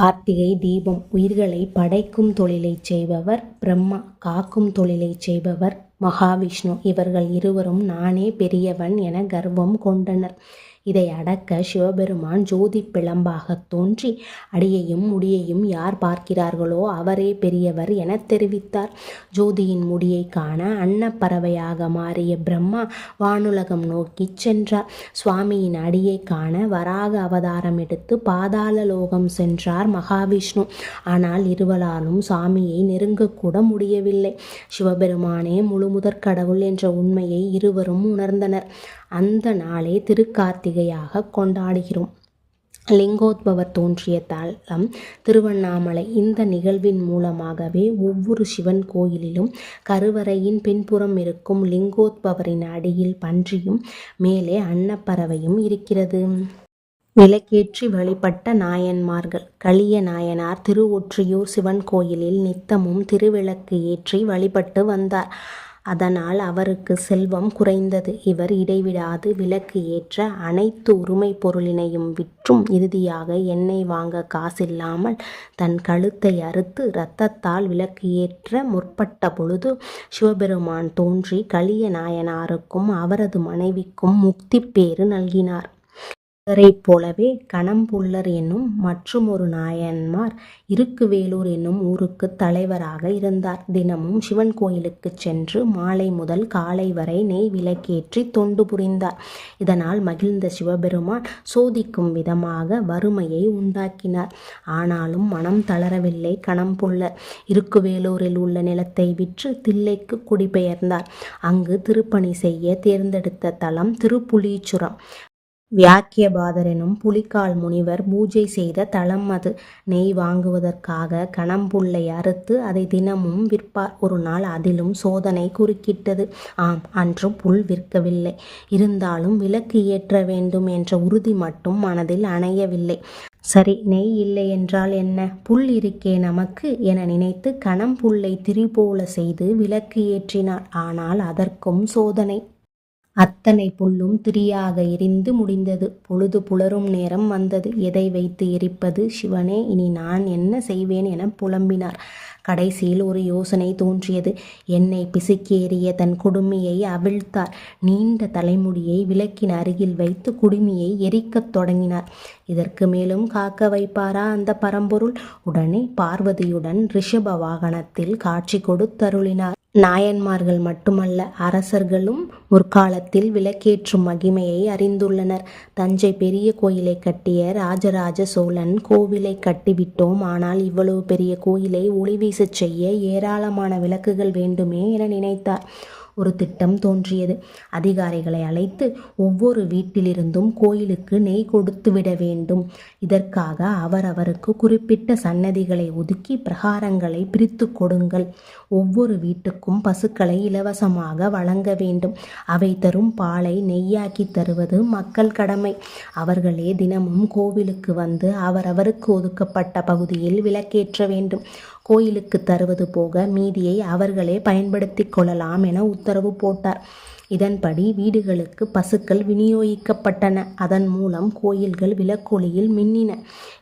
கார்த்திகை தீபம் உயிர்களை படைக்கும் தொழிலை செய்பவர் பிரம்மா காக்கும் தொழிலை செய்பவர் மகாவிஷ்ணு. இவர்கள் இருவரும் நானே பெரியவன் என கர்வம் கொண்டனர். இதை அடக்க சிவபெருமான் ஜோதி பிளம்பாக தோன்றி அடியையும் முடியையும் யார் பார்க்கிறார்களோ அவரே பெரியவர் என தெரிவித்தார். ஜோதியின் முடியை காண அன்னப்பறவையாக மாறிய பிரம்மா வானுலகம் நோக்கிச் சென்றார். சுவாமியின் அடியைக் காண வராக அவதாரம் எடுத்து பாதாள லோகம் சென்றார் மகாவிஷ்ணு. ஆனால் இருவலாலும் சாமியை நெருங்கக்கூட முடியவில்லை. சிவபெருமானே முழுமுதற் கடவுள் என்ற உண்மையை இருவரும் உணர்ந்தனர். அந்த நாளே திருக்கார்த்திகையாக கொண்டாடுகிறோம். லிங்கோத்பவர் தோன்றிய தலம் திருவண்ணாமலை இந்த நிகழ்வின் மூலமாகவே ஒவ்வொரு சிவன் கோயிலிலும் கருவறையின் பின்புறம் இருக்கும் லிங்கோத்பவரின் அடியில் பன்றியும் மேலே அன்னப்பறவையும் இருக்கிறது. விளக்கேற்றி வழிபட்ட நாயன்மார்கள் கலிய நாயனார் திருவொற்றியூர் சிவன் கோயிலில் நித்தமும் திருவிளக்கு ஏற்றி வழிபட்டு வந்தார். அதனால் அவருக்கு செல்வம் குறைந்தது. இவர் இடைவிடாது விலக்கு ஏற்ற அனைத்து உரிமை பொருளினையும் விற்றும் இறுதியாக எண்ணெய் வாங்க காசில்லாமல் தன் கழுத்தை அறுத்து இரத்தத்தால் விலக்கு ஏற்ற முற்பட்ட பொழுது சிவபெருமான் தோன்றி கலிய நாயனாருக்கும் அவரது மனைவிக்கும் முக்தி பேறு நல்கினார். இவரைப் போலவே கணம்புள்ளர் என்னும் மற்றுமொரு நாயன்மார் இருக்குவேலூர் என்னும் ஊருக்கு தலைவராக இருந்தார். தினமும் சிவன் கோயிலுக்குச் சென்று மாலை முதல் காலை வரை நெய் விளக்கேற்றி தொண்டு புரிந்தார். இதனால் மகிழ்ந்த சிவபெருமான் சோதிக்கும் விதமாக வறுமையை உண்டாக்கினார். ஆனாலும் மனம் தளரவில்லை கணம்புள்ளர். இருக்குவேலூரில் உள்ள நிலத்தை விற்று தில்லைக்கு குடிபெயர்ந்தார். அங்கு திருப்பணி செய்ய தேர்ந்தெடுத்த தலம் திருப்புலீச்சுரம். வியாக்கியபாதரனும் புலிக்கால் முனிவர் பூஜை செய்த தளம் அது நெய் வாங்குவதற்காக கணம்புள்ளை அறுத்து அதை தினமும் விற்பார். ஒரு நாள் அதிலும் சோதனை குறுக்கிட்டது. ஆம் அன்று புல் விற்கவில்லை. இருந்தாலும் விளக்கு ஏற்ற வேண்டும் என்ற உறுதி மட்டும் மனதில் அணையவில்லை. சரி நெய் இல்லை என்றால் என்ன? புல் இருக்கே நமக்கு என நினைத்து கணம் புல்லை திரிபோல செய்து விளக்கு ஏற்றினார். ஆனால் அதற்கும் சோதனை அத்தனை புல்லும் திரியாக எரிந்து முடிந்தது. பொழுது புலரும் நேரம் வந்தது. எதை வைத்து எரிப்பது? சிவனே இனி நான் என்ன செய்வேன் என புலம்பினார். கடைசியில் ஒரு யோசனை தோன்றியது. என்னை பிசுக்கேறிய தன் குடுமியை அவிழ்த்தார். நீண்ட தலைமுடியை விளக்கின் அருகில் வைத்து குடுமியை எரிக்கத் தொடங்கினார். இதற்கு மேலும் காக்க வைப்பாரா அந்த பரம்பொருள்? உடனே பார்வதியுடன் ரிஷப வாகனத்தில் காட்சி கொடுத்தருளினார். நாயன்மார்கள் மட்டுமல்ல அரசர்களும் முற்காலத்தில் விளக்கேற்றும் மகிமையை அறிந்துள்ளனர். தஞ்சை பெரிய கோயிலை கட்டிய ராஜராஜ சோழன் கோவிலை கட்டிவிட்டோம். ஆனால் இவ்வளவு பெரிய கோயிலை ஒளிவீசச் செய்ய ஏராளமான விளக்குகள் வேண்டுமே என நினைத்தார். ஒரு திட்டம் தோன்றியது. அதிகாரிகளை அழைத்து ஒவ்வொரு வீட்டிலிருந்தும் கோயிலுக்கு நெய் கொடுத்து விட வேண்டும். இதற்காக அவரவருக்கு குறிப்பிட்ட சன்னதிகளை ஒதுக்கி பிரகாரங்களை பிரித்து கொடுங்கள். ஒவ்வொரு வீட்டுக்கும் பசுக்களை இலவசமாக வழங்க வேண்டும். அவை தரும் பாலை நெய்யாக்கி தருவது மக்கள் கடமை. அவர்களே தினமும் கோவிலுக்கு வந்து அவரவருக்கு ஒதுக்கப்பட்ட பகுதியில் விளக்கேற்ற வேண்டும். கோயிலுக்கு தருவது போக மீதியை அவர்களே பயன்படுத்தி கொள்ளலாம் என உத்தரவு போட்டார். இதன்படி வீடுகளுக்கு பசுக்கள் விநியோகிக்கப்பட்டன. அதன் மூலம் கோயில்கள் விளக்கொலியில் மின்னின.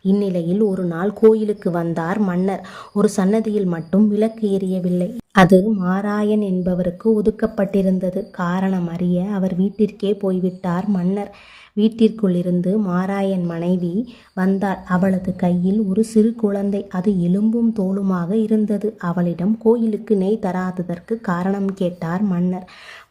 இந்நிலையில் ஒரு நாள் கோயிலுக்கு வந்தார் மன்னர். ஒரு சன்னதியில் மட்டும் விளக்கு எரியவில்லை. அது மாராயன் என்பவருக்கு ஒதுக்கப்பட்டிருந்தது. காரணம் அறிய அவர் வீட்டிற்கே போய்விட்டார் மன்னர். வீட்டிற்குள்ளிருந்து மாராயன் மனைவி வந்தாள். அவளது கையில் ஒரு சிறு குழந்தை. அது எலும்பும் தோலுமாக இருந்தது. அவளிடம் கோயிலுக்கு நெய் தராததற்கு காரணம் கேட்டார் மன்னர்.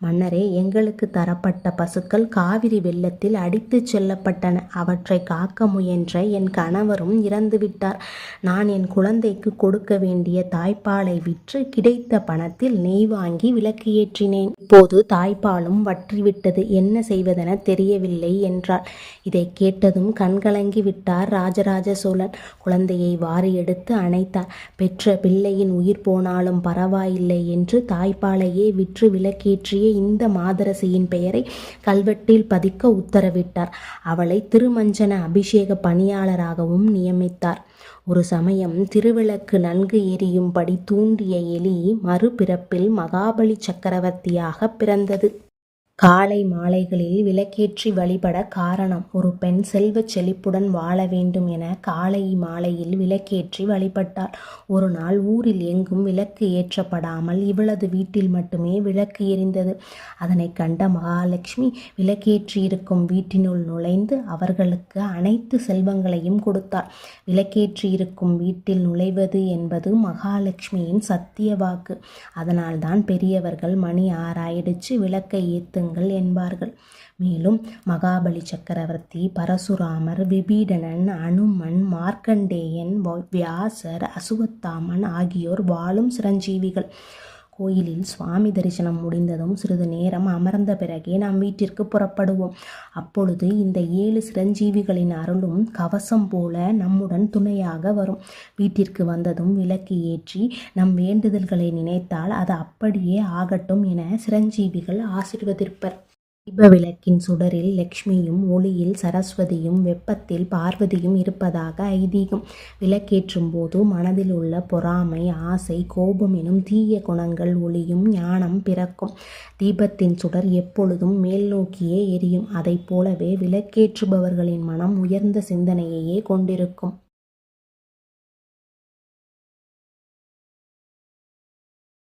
மன்னரே எங்களுக்கு தரப்பட்ட பசுக்கள் காவிரி வெள்ளத்தில் அடித்துச் செல்லப்பட்டன. அவற்றை காக்க முயன்ற என் கணவரும் இறந்துவிட்டார் நான் என் குழந்தைக்கு கொடுக்க வேண்டிய தாய்ப்பாலை விற்று கிடைத்த பணத்தில் நெய் வாங்கி விளக்கு ஏற்றினேன். இப்போது தாய்ப்பாலும் வற்றிவிட்டது. என்ன செய்வதென தெரியவில்லை. என் என்றாள். இதை கேட்டதும் கண்கலங்கி விட்டார் ராஜராஜ சோழன். குழந்தையை வாரி எடுத்து அணைத்தார். பெற்ற பிள்ளையின் உயிர் போனாலும் பரவாயில்லை என்று தாய்ப்பாலையே விற்று விளக்கேற்றிய இந்த மாதரசியின் பெயரை கல்வெட்டில் பதிக்க உத்தரவிட்டார். அவளை திருமஞ்சன அபிஷேக பணியாளராகவும் நியமித்தார். ஒரு சமயம் திருவிளக்கு நன்கு எரியும்படி தூண்டிய எலி மறுபிறப்பில் மகாபலி சக்கரவர்த்தியாக பிறந்தது. காலை மாலைகளில் விளக்கேற்றி வழிபட காரணம் ஒரு பெண் செல்வ செழிப்புடன் வாழ வேண்டும் என காலை மாலையில் விளக்கேற்றி வழிபட்டாள் ஒரு நாள் ஊரில் எங்கும் விளக்கு ஏற்றப்படாமல் இவளது வீட்டில் மட்டுமே விளக்கு எரிந்தது. அதனை கண்ட மகாலட்சுமி விளக்கேற்றியிருக்கும் வீட்டினுள் நுழைந்து அவர்களுக்கு அனைத்து செல்வங்களையும் கொடுத்தார் விளக்கேற்றி இருக்கும் வீட்டில் நுழைவது என்பது மகாலட்சுமியின் சத்திய வாக்கு. அதனால்தான் பெரியவர்கள் மணி ஆறாயிடுச்சு விளக்கை ஏத்துங்கள் என்பார்கள். மேலும் மகாபலி சக்கரவர்த்தி பரசுராமர் விபீடனன் அனுமன் மார்க்கண்டேயன் வ- வியாசர் அசுவத்தாமன் ஆகியோர் வாழும் சிரஞ்சீவிகள். கோயிலில் சுவாமி தரிசனம் முடிந்ததும் சிறிது நேரம் அமர்ந்த பிறகே நாம் வீட்டிற்கு புறப்படுவோம். அப்பொழுது இந்த ஏழு சிரஞ்சீவிகளின் அருளும் கவசம் போல நம்முடன் துணையாக வரும். வீட்டிற்கு வந்ததும் விளக்கு ஏற்றி நம் வேண்டுதல்களை நினைத்தால் அது அப்படியே ஆகட்டும் என சிரஞ்சீவிகள் ஆசிர்வதிப்பர். தீப விளக்கின் சுடரில் லக்ஷ்மியும் ஒளியில் சரஸ்வதியும் வெப்பத்தில் பார்வதியும் இருப்பதாக ஐதீகம் விளக்கேற்றும் போது மனதில் உள்ள பொறாமை ஆசை கோபம் எனும் தீய குணங்கள் ஒளியும் ஞானம் பிறக்கும். தீபத்தின் சுடர் எப்பொழுதும் மேல் நோக்கியே எரியும். அதைப் போலவே விளக்கேற்றுபவர்களின் மனம் உயர்ந்த சிந்தனையையே கொண்டிருக்கும்.